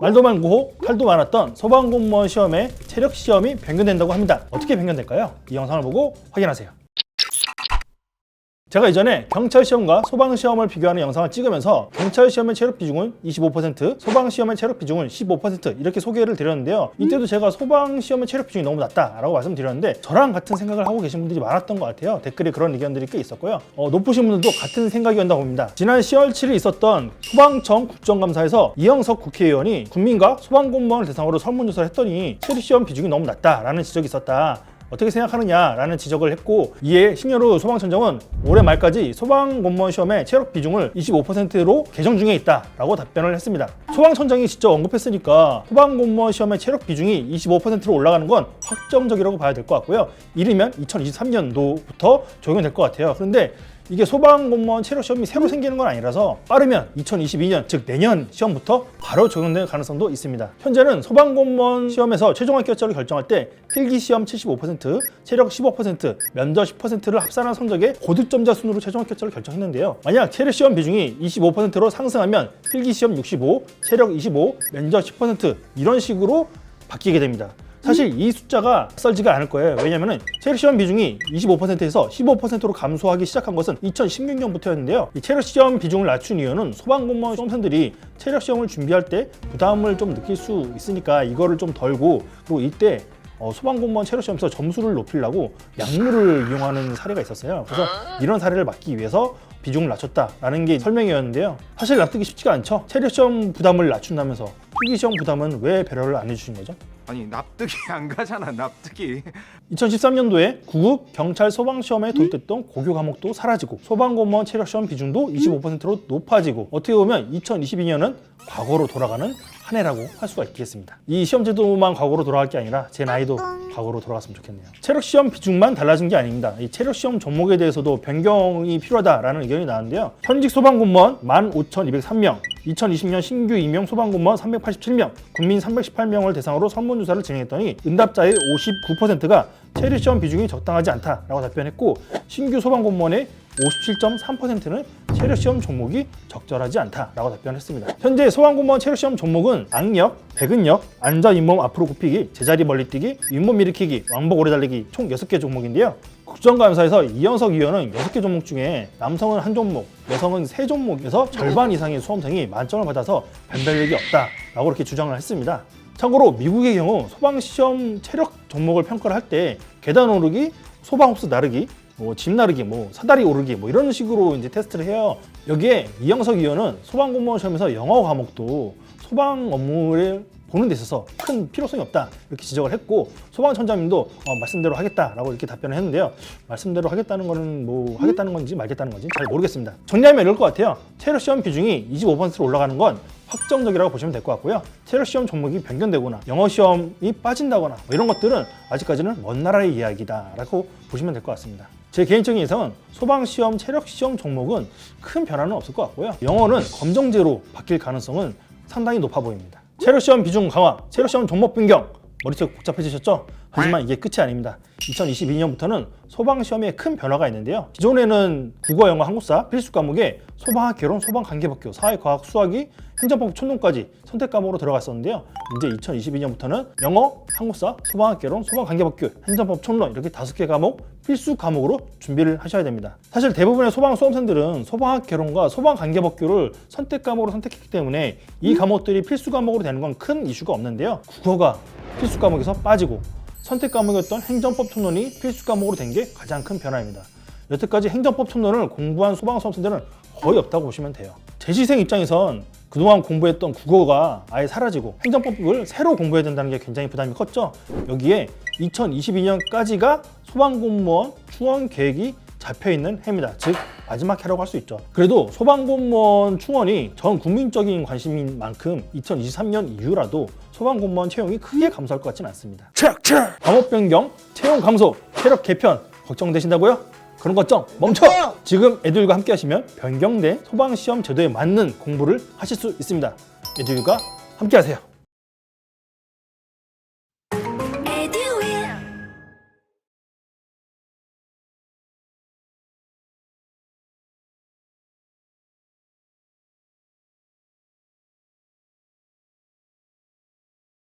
말도 많고 탈도 많았던 소방공무원 시험의 체력 시험이 변경된다고 합니다. 어떻게 변경될까요? 이 영상을 보고 확인하세요. 제가 이전에 경찰 시험과 소방 시험을 비교하는 영상을 찍으면서 경찰 시험의 체력 비중은 25%, 소방 시험의 체력 비중은 15% 이렇게 소개를 드렸는데요. 이때도 제가 소방 시험의 체력 비중이 너무 낮다라고 말씀드렸는데 저랑 같은 생각을 하고 계신 분들이 많았던 것 같아요. 댓글에 그런 의견들이 꽤 있었고요. 어, 높으신 분들도 같은 생각이었나 봅니다. 지난 10월 7일 있었던 소방청 국정감사에서 이영석 국회의원이 국민과 소방공무원을 대상으로 설문조사를 했더니 체력 시험 비중이 너무 낮다라는 지적이 있었다. 어떻게 생각하느냐라는 지적을 했고 이에 신여루 소방청장은 올해 말까지 소방공무원 시험의 체력 비중을 25%로 개정 중에 있다라고 답변을 했습니다. 소방청장이 직접 언급했으니까 소방공무원 시험의 체력 비중이 25%로 올라가는 건 확정적이라고 봐야 될 것 같고요. 이르면 2023년도부터 적용될 것 같아요. 그런데 이게 소방공무원 체력 시험이 새로 생기는 건 아니라서 빠르면 2022년 즉 내년 시험부터 바로 적용될 가능성도 있습니다. 현재는 소방공무원 시험에서 최종 합격자를 결정할 때 필기 시험 75%, 체력 15%, 면접 10%를 합산한 성적의 고득점자 순으로 최종 합격자를 결정했는데요. 만약 체력 시험 비중이 25%로 상승하면 필기 시험 65, 체력 25, 면접 10% 이런 식으로 바뀌게 됩니다. 사실 이 숫자가 썰지가 않을 거예요. 왜냐면은 체력 시험 비중이 25%에서 15%로 감소하기 시작한 것은 2016년부터였는데요. 이 체력 시험 비중을 낮춘 이유는 소방공무원 수험생들이 체력 시험을 준비할 때 부담을 좀 느낄 수 있으니까 이거를 좀 덜고 그리고 이때 어, 소방공무원 체력 시험에서 점수를 높이려고 약물을 이용하는 사례가 있었어요. 그래서 이런 사례를 막기 위해서 비중을 낮췄다라는 게 설명이었는데요. 사실 납득이 쉽지가 않죠. 체력 시험 부담을 낮춘다면서 필기 시험 부담은 왜 배려를 안 해주신 거죠? 아니 납득이 안 가잖아 납득이 2013년도에 구급, 경찰, 소방 시험에 도입됐던 고교 과목도 사라지고 소방공무원 체력 시험 비중도 25%로 높아지고 어떻게 보면 2022년은 과거로 돌아가는 한 해라고 할 수가 있겠습니다. 이 시험 제도만 과거로 돌아갈 게 아니라 제 나이도 과거로 돌아갔으면 좋겠네요. 체력 시험 비중만 달라진 게 아닙니다. 이 체력 시험 종목에 대해서도 변경이 필요하다라는 의견이 나왔는데요. 현직 소방공무원 15,203명, 2020년 신규 임용 소방공무원 387명, 국민 318명을 대상으로 설문조사를 진행했더니 응답자의 59%가 체력 시험 비중이 적당하지 않다라고 답변했고 신규 소방공무원의 57.3%는 체력 시험 종목이 적절하지 않다라고 답변했습니다. 현재 소방공무원 체력 시험 종목은 악력, 배근력, 앉아 잇몸 앞으로 굽히기, 제자리 멀리뛰기, 윗몸 일으키기, 왕복 오래 달리기 총 6개 종목인데요. 국정감사에서 이영석 의원은 6개 종목 중에 남성은 한 종목, 여성은 세 종목에서 절반 이상의 수험생이 만점을 받아서 변별력이 없다라고 이렇게 주장을 했습니다. 참고로 미국의 경우 소방시험 체력 종목을 평가를 할 때 계단 오르기, 소방호스 나르기, 뭐 집 나르기, 뭐 사다리 오르기, 뭐 이런 식으로 이제 테스트를 해요. 여기에 이영석 의원은 소방공무원 시험에서 영어 과목도 소방 업무를 보는 데 있어서 큰 필요성이 없다 이렇게 지적을 했고 소방청장님도 어, 말씀대로 하겠다라고 이렇게 답변을 했는데요 말씀대로 하겠다는 거는 뭐 하겠다는 건지 말겠다는 건지 잘 모르겠습니다 정리하면 이럴 것 같아요 체력 시험 비중이 25%로 올라가는 건 확정적이라고 보시면 될 것 같고요. 체력 시험 종목이 변경되거나 영어 시험이 빠진다거나 뭐 이런 것들은 아직까지는 먼 나라의 이야기다라고 보시면 될 것 같습니다. 제 개인적인 예상은 소방 시험, 체력 시험 종목은 큰 변화는 없을 것 같고요. 영어는 검정제로 바뀔 가능성은 상당히 높아 보입니다. 체력 시험 비중 강화, 체력 시험 종목 변경 머릿속 복잡해지셨죠? 하지만 이게 끝이 아닙니다. 2022년부터는 소방 시험에 큰 변화가 있는데요. 기존에는 국어, 영어, 한국사 필수 과목에 소방학, 개론, 소방관계법규, 사회과학, 수학이 행정법, 촌농까지 선택 과목으로 들어갔었는데요. 이제 2022년부터는 영어, 한국사, 소방학, 개론, 소방관계법규, 행정법, 촌론 이렇게 다섯 개 과목 필수 과목으로 준비를 하셔야 됩니다. 사실 대부분의 소방 수험생들은 소방학, 개론과 소방관계법규를 선택 과목으로 선택했기 때문에 이 과목들이 필수 과목으로 되는 건 큰 이슈가 없는데요. 국어가 필수 과목에서 빠지고 선택 과목이었던 행정법 촌론이 필수 과목으로 된 게 가장 큰 변화입니다. 여태까지 행정법 촌론을 공부한 소방 수험생들은 거의 없다고 보시면 돼요. 재시생 입장에선 그동안 공부했던 국어가 아예 사라지고 행정법을 새로 공부해야 된다는 게 굉장히 부담이 컸죠. 여기에 2022년까지가 소방공무원 충원 계획이 잡혀 있는 해입니다. 즉 마지막 해라고 할 수 있죠. 그래도 소방공무원 충원이 전 국민적인 관심인 만큼 2023년 이후라도 소방 공무원 채용이 크게 감소할 것 같지는 않습니다. 체력 과목 변경, 채용 감소, 체력 개편 걱정되신다고요? 그런 걱정 멈춰! 지금 애들과 함께 하시면 변경된 소방시험 제도에 맞는 공부를 하실 수 있습니다. 애들과 함께 하세요.